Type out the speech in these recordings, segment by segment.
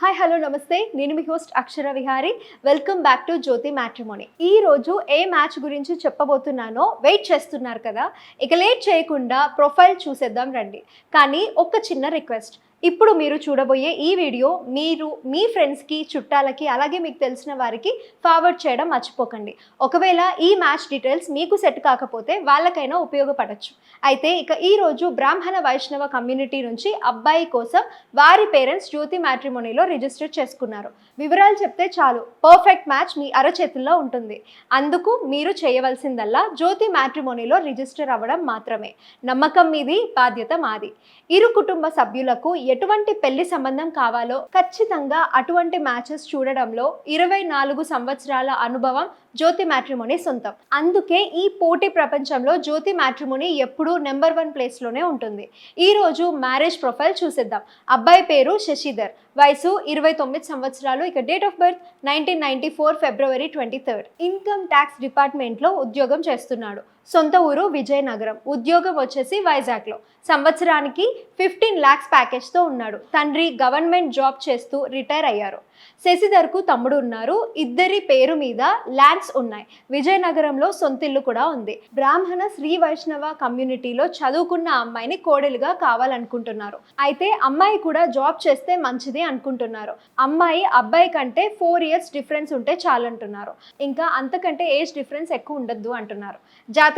Hi hello నమస్తే. నేను మీ host Akshara Vihari. Welcome back to Jyothi matrimony ఈ రోజు ఏ మ్యాచ్ గురించి చెప్పబోతున్నానో వెయిట్ చేస్తున్నారు కదా. ఇక లేట్ చేయకుండా ప్రొఫైల్ చూసేద్దాం రండి. కానీ ఒక చిన్న రిక్వెస్ట్ ఇప్పుడు మీరు చూడబోయే ఈ వీడియో మీరు మీ ఫ్రెండ్స్కి చుట్టాలకి అలాగే మీకు తెలిసిన వారికి ఫార్వర్డ్ చేయడం మర్చిపోకండి. ఒకవేళ ఈ మ్యాచ్ డీటెయిల్స్ మీకు సెట్ కాకపోతే వాళ్ళకైనా ఉపయోగపడచ్చు. అయితే ఇక ఈ రోజు బ్రాహ్మణ వైష్ణవ కమ్యూనిటీ నుంచి అబ్బాయి కోసం వారి పేరెంట్స్ జ్యోతి మ్యాట్రిమోనీలో రిజిస్టర్ చేసుకున్నారు. వివరాలు చెప్తే చాలు. పర్ఫెక్ట్ మ్యాచ్ మీ అరచేతుల్లో ఉంటుంది. అందుకు మీరు చేయవలసిందల్లా జ్యోతి మ్యాట్రిమోనీలో రిజిస్టర్ అవ్వడం మాత్రమే. నమ్మకం మీది బాధ్యత మాది. ఇరు కుటుంబ సభ్యులకు ఎటువంటి పెళ్ళి సంబంధం కావాలో ఖచ్చితంగా అటువంటి మ్యాచెస్ చూడడంలో ఇరవై నాలుగు సంవత్సరాల అనుభవం జ్యోతి మ్యాట్రిమోని సొంతం. అందుకే ఈ పోటీ ప్రపంచంలో జ్యోతి మ్యాట్రిమోని ఎప్పుడూ నెంబర్ వన్ ప్లేస్లోనే ఉంటుంది. ఈ రోజు మ్యారేజ్ ప్రొఫైల్ చూసేద్దాం. అబ్బాయి పేరు శశిధర్. వయసు ఇరవై తొమ్మిది సంవత్సరాలు. ఇక date of birth nineteen ninety four February twenty third. Income tax డిపార్ట్మెంట్లో ఉద్యోగం చేస్తున్నాడు. సొంత ఊరు విజయనగరం. ఉద్యోగం వచ్చేసి వైజాగ్లో. సంవత్సరానికి ఫిఫ్టీన్ ల్యాక్స్ ప్యాకేజ్తో ఉన్నాడు. తండ్రి గవర్నమెంట్ జాబ్ చేస్తూ రిటైర్ అయ్యారు. శశిధర్కు తమ్ముడు ఉన్నారు. ఇద్దరి పేరు మీద ల్యాండ్స్ ఉన్నాయి. విజయనగరంలో సొంతిల్లు కూడా ఉంది. బ్రాహ్మణ శ్రీ వైష్ణవ కమ్యూనిటీలో చదువుకున్న అమ్మాయిని కోడలుగా కావాలనుకుంటున్నారు. అయితే అమ్మాయి కూడా జాబ్ చేస్తే మంచిది అనుకుంటున్నారు. అమ్మాయి అబ్బాయి కంటే ఫోర్ ఇయర్స్ డిఫరెన్స్ ఉంటే చాలంటున్నారు. ఇంకా అంతకంటే ఏజ్ డిఫరెన్స్ ఎక్కువ ఉండద్దు అంటున్నారు.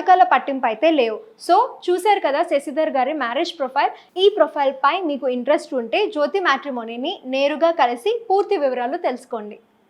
జాతకాల పట్టింపు అయితే లేవు. సో చూశారు కదా శశిధర్ గారి మ్యారేజ్ ప్రొఫైల్ ఈ ప్రొఫైల్ పై మీకు ఇంట్రెస్ట్ ఉంటే జ్యోతి మ్యాట్రిమోనీని నేరుగా కలిసి పూర్తి వివరాలు తెలుసుకోండి.